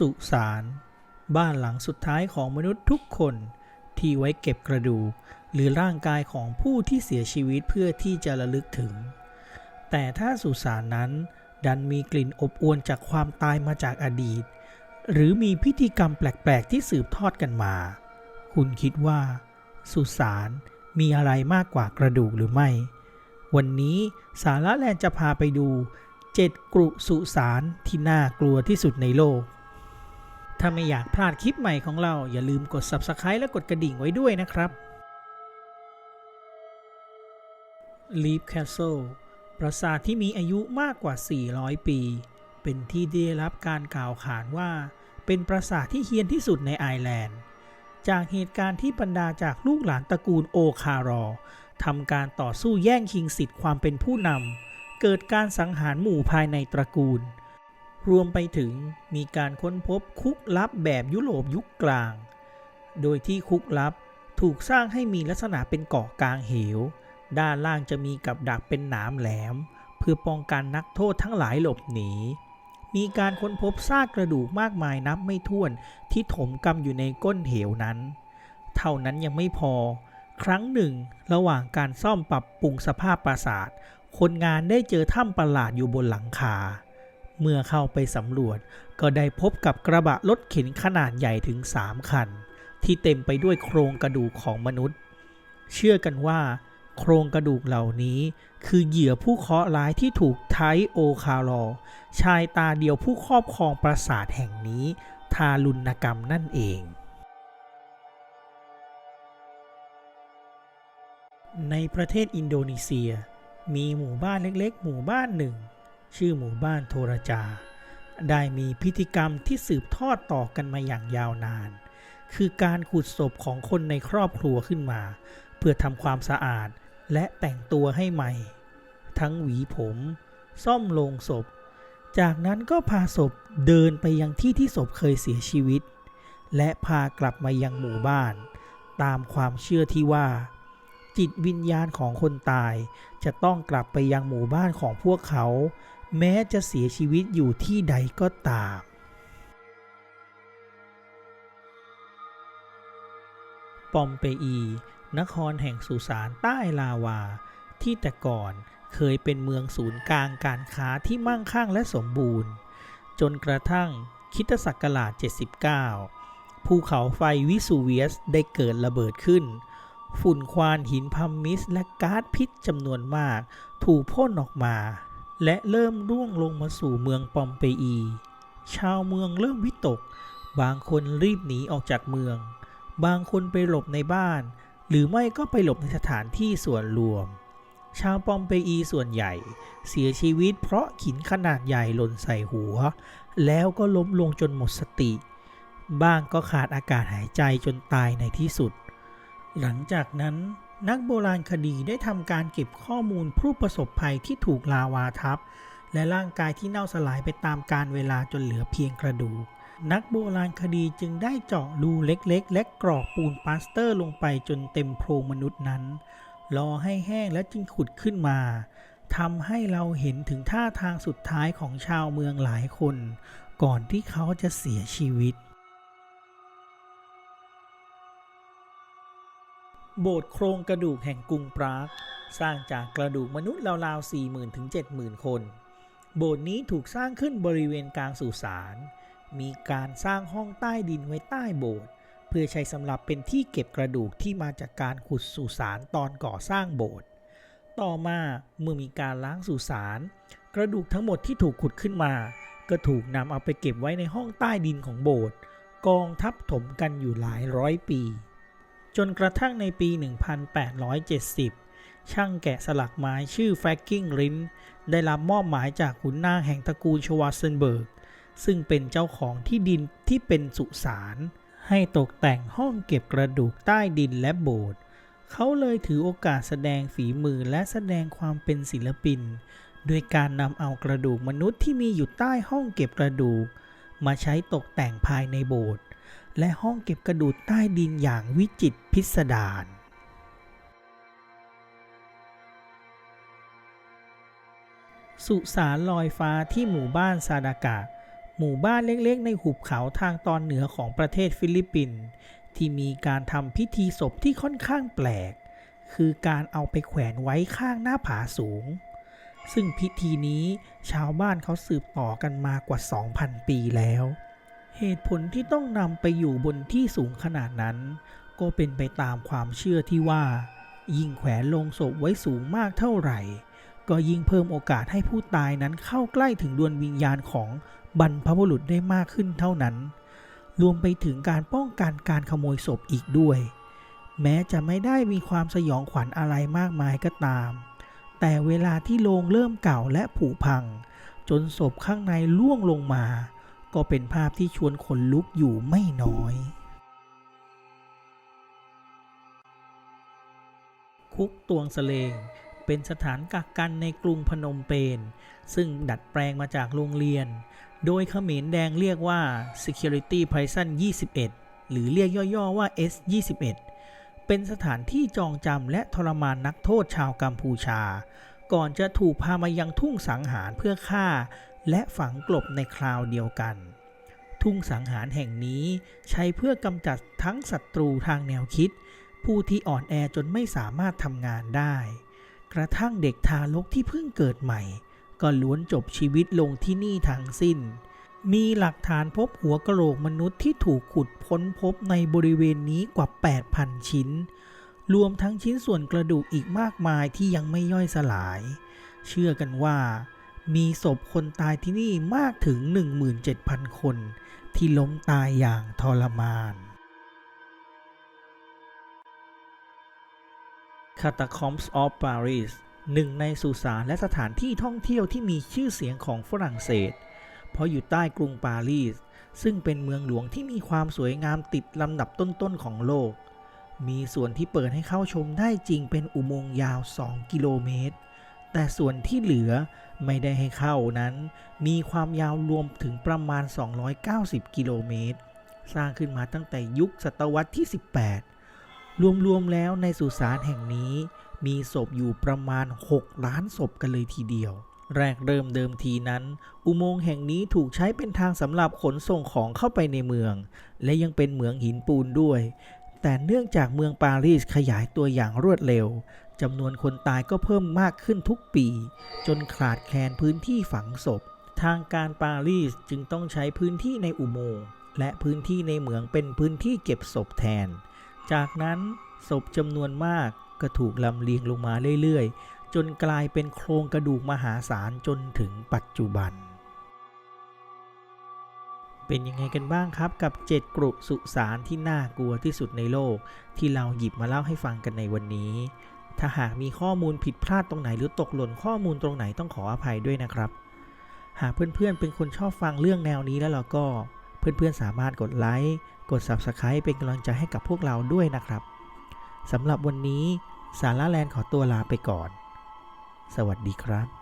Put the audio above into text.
สุสานบ้านหลังสุดท้ายของมนุษย์ทุกคนที่ไว้เก็บกระดูก หรือร่างกายของผู้ที่เสียชีวิตเพื่อที่จะระลึกถึง แต่ถ้าสุสานนั้นดันมีกลิ่นอบอวลจากความตายมาจากอดีต หรือมีพิธีกรรมแปลก ๆ ที่สืบทอดกันมา คุณคิดว่า สุสานมีอะไรมากกว่ากระดูกหรือไม่ วันนี้สาระแลนจะพาไปดู 7 กรุสุสานที่น่ากลัวที่สุดในโลก ถ้าไม่อยากพลาดคลิปใหม่ของเราอย่าลืมกด Subscribe และกดกระดิ่งไว้ด้วยนะครับ Leaf Castle ปราสาทที่มีอายุมากกว่า 400 ปี เป็นที่ได้รับการกล่าวขานว่า เป็นปราสาทที่เฮี้ยนที่สุดในไอร์แลนด์ จากเหตุการณ์ที่บรรดาจากลูกหลานตระกูลโอคารอทำการต่อสู้แย่งชิงสิทธิ์ความเป็นผู้นำเกิดการสังหารหมู่ภายในตระกูล รวมไปถึงมีการค้นพบคุกลับแบบยุโรปยุคกลาง โดยที่คุกลับถูกสร้างให้มีลักษณะเป็นเกาะกลางเหว ด้านล่างจะมีกับดักเป็นหนามแหลม เพื่อป้องกันนักโทษทั้งหลายหลบหนี มีการค้นพบซากกระดูกมากมายนับไม่ถ้วนที่ถมกำอยู่ในก้นเหวนั้น เท่านั้นยังไม่พอ ครั้งหนึ่ง ระหว่างการซ่อมปรับปรุงสภาพปราสาท คนงานได้เจอถ้ำประหลาดอยู่บนหลังคา เมื่อเข้าไปสำรวจก็ได้พบกับกระบะรถเข็นขนาดใหญ่ถึง 3 คัน ที่เต็มไปด้วยโครงกระดูกของมนุษย์ เชื่อกันว่า โครงกระดูกเหล่านี้คือเหยื่อผู้เคราะห์ร้ายที่ถูกไทโอคารอชายตาเดียวผู้ครอบครองปราสาทแห่งนี้ ทารุณกรรมนั่นเอง ในประเทศอินโดนีเซีย มีหมู่บ้านเล็กๆ หมู่บ้านหนึ่ง ชื่อหมู่บ้านโทรจา ได้มีพิธีกรรมที่สืบทอดต่อกันมาอย่างยาวนาน คือการขุดศพของคนในครอบครัวขึ้นมา เพื่อทำความสะอาดและแต่งตัวให้ใหม่ ทั้งหวีผม ซ่อมโลงศพ จากนั้นก็พาศพเดินไปยังที่ที่ศพเคยเสียชีวิต และพากลับมายังหมู่บ้าน ตามความเชื่อที่ว่า จิตวิญญาณของคนตายจะต้องกลับไปยังหมู่บ้านของพวกเขา แม้จะเสียชีวิตอยู่ที่ใดก็ตาม ปอมเปอี นครแห่งสุสานใต้ลาวา ที่แต่ก่อนเคยเป็นเมืองศูนย์กลางการค้าที่มั่งคั่งและสมบูรณ์ จนกระทั่งคริดศักราช 79 ภูเขาไฟวิสูเวียสได้เกิดระเบิดขึ้น ฝุ่นควานหินพัมมิสและก๊าซพิษจำนวนมากถูกพ่นออกมา และเริ่มร่วงลงมาสู่เมืองปอมเปอี ชาวเมืองเริ่มวิตก บางคนรีบหนีออกจากเมือง บางคนไปหลบในบ้าน หรือไม่ก็ไปหลบในสถานที่ส่วนรวม ชาวปอมเปอีส่วนใหญ่ เสียชีวิตเพราะหินขนาดใหญ่หล่นใส่หัว แล้วก็ล้มลงจนหมดสติ บ้างก็ขาดอากาศหายใจจนตายในที่สุด หลังจากนั้น นักโบราณคดีได้ทำการเก็บข้อมูลผู้ประสบภัยที่ถูกลาวาทับ และร่างกายที่เน่าสลายไปตามกาลเวลาจนเหลือเพียงกระดูก นักโบราณคดีจึงได้เจาะรูเล็กๆ และกรอกปูนปลาสเตอร์ลงไปจนเต็มโพรงมนุษย์นั้น รอให้แห้งแล้วจึงขุดขึ้นมาทำให้เราเห็นถึงท่าทางสุดท้ายของชาวเมืองหลายคน ก่อนที่เขาจะเสียชีวิต โบสถ์โครงกระดูกแห่งกรุงปราก สร้างจากกระดูกมนุษย์ราวๆ 40,000ถึง70,000 คน โบสถ์นี้ถูกสร้างขึ้นบริเวณกลางสุสาน มีการสร้างห้องใต้ดินไว้ใต้โบสถ์เพื่อใช้สำหรับเป็นที่เก็บกระดูกที่มาจากการขุดสุสานตอนก่อสร้างโบสถ์ต่อมาเมื่อมีการล้างสุสานกระดูกทั้งหมดที่ถูกขุดขึ้นมา ก็ถูกนำเอาไปเก็บไว้ในห้องใต้ดินของโบสถ์กองทับถมกันอยู่หลายร้อยปี จนกระทั่งในปี 1870 ช่างแกะสลักไม้ชื่อแฟกกิ้งรินได้รับมอบหมายจากขุนนางแห่งตระกูลชวาเซนเบิร์ก ซึ่งเป็นเจ้าของที่ดินที่เป็นสุสานให้ตกแต่งห้องเก็บกระดูกใต้ดินและโบสถ์เขาเลยถือโอกาสแสดงฝีมือและแสดงความเป็นศิลปินด้วยการนำเอากระดูกมนุษย์ที่มีอยู่ใต้ห้องเก็บกระดูก มาใช้ตกแต่งภายในโบสถ์ และห้องเก็บกระดูกใต้ดินอย่างวิจิตพิสดารสุสานลอยฟ้าที่หมู่บ้านซาดากะ หมู่บ้านเล็กๆ ในหุบเขาทางตอนเหนือของประเทศฟิลิปปินส์ที่มีการทำพิธีศพที่ค่อนข้างแปลก คือการเอาไปแขวนไว้ข้างหน้าผาสูง ซึ่งพิธีนี้ชาวบ้านเขาสืบต่อกันมากว่า 2,000 ปีแล้ว เหตุผลที่ต้องนำไปอยู่บนที่สูงขนาดนั้น ก็เป็นไปตามความเชื่อที่ว่า ยิ่งแขวนลงศพไว้สูงมากเท่าไหร่ ก็ยิ่งเพิ่มโอกาสให้ผู้ตายนั้นเข้าใกล้ถึงดวงวิญญาณของบรรพบุรุษได้มากขึ้นเท่านั้น รวมไปถึงการป้องกันการขโมยศพอีกด้วย แม้จะไม่ได้มีความสยองขวัญอะไรมากมายก็ตาม แต่เวลาที่โลงเริ่มเก่าและผุพัง จนศพข้างในล่วงลงมา ก็เป็นภาพที่ชวนขนลุกอยู่ไม่น้อย คุกตวงสเลงเป็นสถานกักกันในกรุงพนมเปญซึ่งดัดแปลงมาจากโรงเรียน โดยเขมรแดงเรียกว่า Security Prison 21 หรือเรียกย่อๆว่า S21 เป็นสถานที่จองจำและทรมานนักโทษชาวกัมพูชา ก่อนจะถูกพามายังทุ่งสังหารเพื่อฆ่า และฝังกลบในคราวเดียวกัน ทุ่งสังหารแห่งนี้ใช้เพื่อกำจัดทั้งศัตรูทางแนวคิด ผู้ที่อ่อนแอจนไม่สามารถทำงานได้ กระทั่งเด็กทารกที่เพิ่งเกิดใหม่ ก็ล้วนจบชีวิตลงที่นี่ทั้งสิ้น มีหลักฐานพบหัวกะโหลกมนุษย์ที่ถูกขุดค้นพบในบริเวณนี้กว่า 8,000 ชิ้น รวมทั้งชิ้นส่วนกระดูกอีกมากมายที่ยังไม่ย่อยสลาย เชื่อกันว่า มีศพคนตายที่นี่มากถึง 17,000 คน ที่ล้มตายอย่างทรมาน Catacombs of Paris หนึ่งในสุสานและสถานที่ท่องเที่ยวที่มีชื่อเสียงของฝรั่งเศส เพราะอยู่ใต้กรุงปารีส ซึ่งเป็นเมืองหลวงที่มีความสวยงามติดลำดับต้นๆของโลก มีส่วนที่เปิดให้เข้าชมได้จริงเป็นอุโมงค์ยาว 2 กิโลเมตร แต่ส่วนที่เหลือไม่ได้ให้เข้านั้น มีความยาวรวมถึงประมาณ 290 กิโลเมตร สร้างขึ้นมาตั้งแต่ยุคศตวรรษที่ 18 รวมๆแล้วในสุสานแห่งนี้มีศพอยู่ประมาณ 6 ล้านศพกันเลยทีเดียว แรกเริ่มเดิมทีนั้น อุโมงค์แห่งนี้ถูกใช้เป็นทางสำหรับขนส่งของเข้าไปในเมือง และยังเป็นเหมืองหินปูนด้วย แต่เนื่องจากเมืองปารีสขยายตัวอย่างรวดเร็ว จำนวนคนตายก็เพิ่มมากขึ้นทุกปี จนขาดแคลนพื้นที่ฝังศพ ทางการปารีสจึงต้องใช้พื้นที่ในอุโมงค์และพื้นที่ในเหมืองเป็นพื้นที่เก็บศพแทน จากนั้นศพจำนวนมากก็ถูกลำเลียงลงมาเรื่อยๆ จนกลายเป็นโครงกระดูกมหาศาลจนถึงปัจจุบัน เป็นยังไงกันบ้างครับกับ 7กรุสุสานที่น่ากลัวที่สุดในโลก ที่เราหยิบมาเล่าให้ฟังกันในวันนี้ ถ้าหากมีข้อมูลผิดพลาดตรงไหนหรือตกหล่นข้อมูลตรงไหนต้องขออภัยด้วยนะครับ หากเพื่อนๆเป็นคนชอบฟังเรื่องแนวนี้แล้วเราก็เพื่อนๆสามารถกดไลค์กด Subscribe เป็นกำลังใจให้กับพวกเราด้วยนะครับสำหรับวันนี้สาระแลนขอตัวลาไปก่อน สวัสดีครับ